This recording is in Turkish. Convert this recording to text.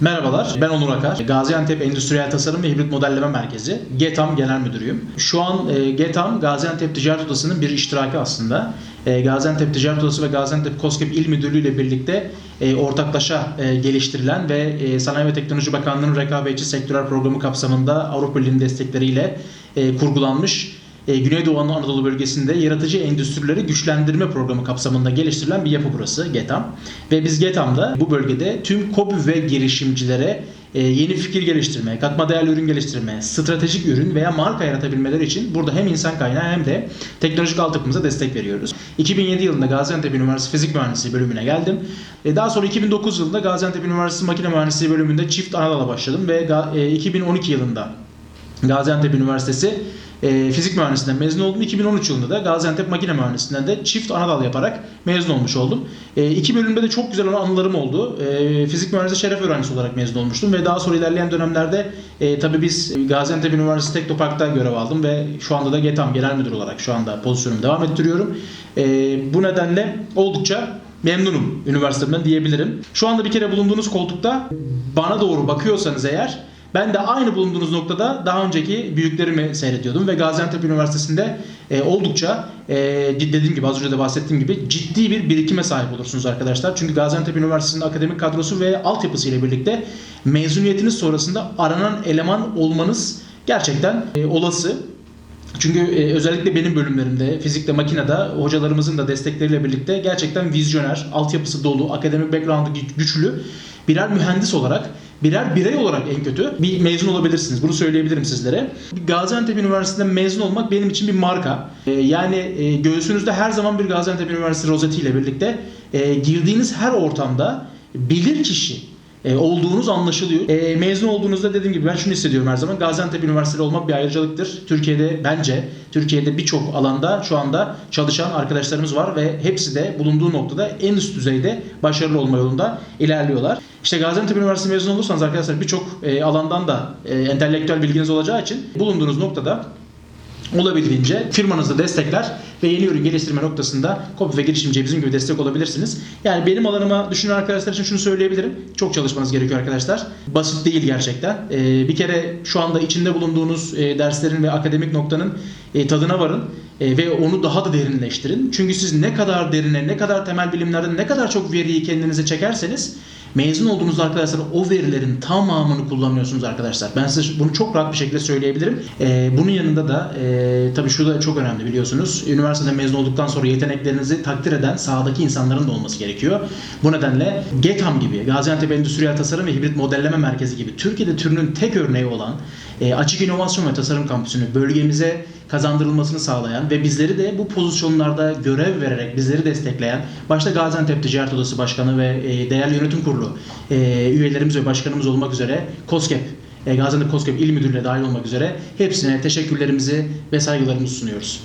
Merhabalar, ben Onur Akar. Gaziantep Endüstriyel Tasarım ve Hibrit Modelleme Merkezi, GETAM Genel Müdürüyüm. Şu an e, GETAM, Gaziantep Ticaret Odası'nın bir iştiraki aslında. E, Gaziantep Ticaret Odası ve Gaziantep KOSGEB İl Müdürlüğü ile birlikte e, ortaklaşa geliştirilen ve Sanayi ve Teknoloji Bakanlığı'nın rekabetçi sektörel programı kapsamında Avrupa Birliği'nin destekleriyle e, kurgulanmış e, Güneydoğu Anadolu bölgesinde yaratıcı endüstrileri güçlendirme programı kapsamında geliştirilen bir yapı burası GETAM. Ve biz GETAM'da bu bölgede tüm KOBİ ve girişimcilere e, yeni fikir geliştirme, katma değerli ürün geliştirme, stratejik ürün veya marka yaratabilmeleri için burada hem insan kaynağı hem de teknolojik altyapımıza destek veriyoruz. 2007 yılında Gaziantep Üniversitesi Fizik Mühendisliği bölümüne geldim. E, Daha sonra 2009 yılında Gaziantep Üniversitesi Makine Mühendisliği bölümünde çift ana dala başladım ve e, 2012 yılında Gaziantep Üniversitesi e, fizik mühendisliğinden mezun oldum. 2013 yılında da Gaziantep Makine Mühendisliğinden de çift ana dal yaparak mezun olmuş oldum. E, iki bölümde de çok güzel olan anılarım oldu. E, fizik mühendisliği şeref öğrencisi olarak mezun olmuştum ve daha sonra ilerleyen dönemlerde e, tabii biz Gaziantep Üniversitesi Teknopark'ta görev aldım ve şu anda da GETAM Genel Müdür olarak şu anda pozisyonumu devam ettiriyorum. E, bu nedenle oldukça memnunum üniversitemden diyebilirim. Şu anda bir kere bulunduğunuz koltukta bana doğru bakıyorsanız eğer ben de aynı bulunduğunuz noktada daha önceki büyüklerimi seyrediyordum ve Gaziantep Üniversitesi'nde e, oldukça e, dediğim gibi az önce de bahsettiğim gibi ciddi bir birikime sahip olursunuz arkadaşlar. Çünkü Gaziantep Üniversitesi'nin akademik kadrosu ve altyapısı ile birlikte mezuniyetiniz sonrasında aranan eleman olmanız gerçekten e, olası. Çünkü e, özellikle benim bölümlerimde, fizikte, makinede hocalarımızın da destekleriyle birlikte gerçekten vizyoner, altyapısı dolu, akademik background'u gü- güçlü birer mühendis olarak, birer birey olarak en kötü bir mezun olabilirsiniz. Bunu söyleyebilirim sizlere. Gaziantep Üniversitesi'nden mezun olmak benim için bir marka. E, yani e, göğsünüzde her zaman bir Gaziantep Üniversitesi rozeti ile birlikte e, girdiğiniz her ortamda bilir kişi e, olduğunuz anlaşılıyor. E, mezun olduğunuzda dediğim gibi ben şunu hissediyorum her zaman. Gaziantep Üniversiteli olmak bir ayrıcalıktır. Türkiye'de bence Türkiye'de birçok alanda şu anda çalışan arkadaşlarımız var ve hepsi de bulunduğu noktada en üst düzeyde başarılı olma yolunda ilerliyorlar. İşte Gaziantep Üniversitesi mezun olursanız arkadaşlar birçok e, alandan da e, entelektüel bilginiz olacağı için bulunduğunuz noktada olabildiğince firmanızda destekler ve yeni ürün geliştirme noktasında KOBİ ve girişimciye bizim gibi destek olabilirsiniz. Yani benim alanıma düşünen arkadaşlar için şunu söyleyebilirim. Çok çalışmanız gerekiyor arkadaşlar. Basit değil gerçekten. Ee, bir kere şu anda içinde bulunduğunuz e, derslerin ve akademik noktanın e, tadına varın e, ve onu daha da derinleştirin. Çünkü siz ne kadar derine, ne kadar temel bilimlerden ne kadar çok veriyi kendinize çekerseniz mezun olduğunuz arkadaşlar o verilerin tamamını kullanıyorsunuz arkadaşlar. Ben size bunu çok rahat bir şekilde söyleyebilirim. Ee, bunun yanında da e, tabii şu da çok önemli biliyorsunuz. Üniversiteden mezun olduktan sonra yeteneklerinizi takdir eden sahadaki insanların da olması gerekiyor. Bu nedenle GETAM gibi, Gaziantep Endüstriyel Tasarım ve Hibrit Modelleme Merkezi gibi Türkiye'de türünün tek örneği olan e, Açık İnovasyon ve Tasarım Kampüsü'nü bölgemize kazandırılmasını sağlayan ve bizleri de bu pozisyonlarda görev vererek bizleri destekleyen başta Gaziantep Ticaret Odası Başkanı ve e, Değerli Yönetim Kurulu e, üyelerimiz ve başkanımız olmak üzere KOSGEB e, Gaziantep KOSGEB İl Müdürlüğü'ne dahil olmak üzere hepsine teşekkürlerimizi ve saygılarımızı sunuyoruz.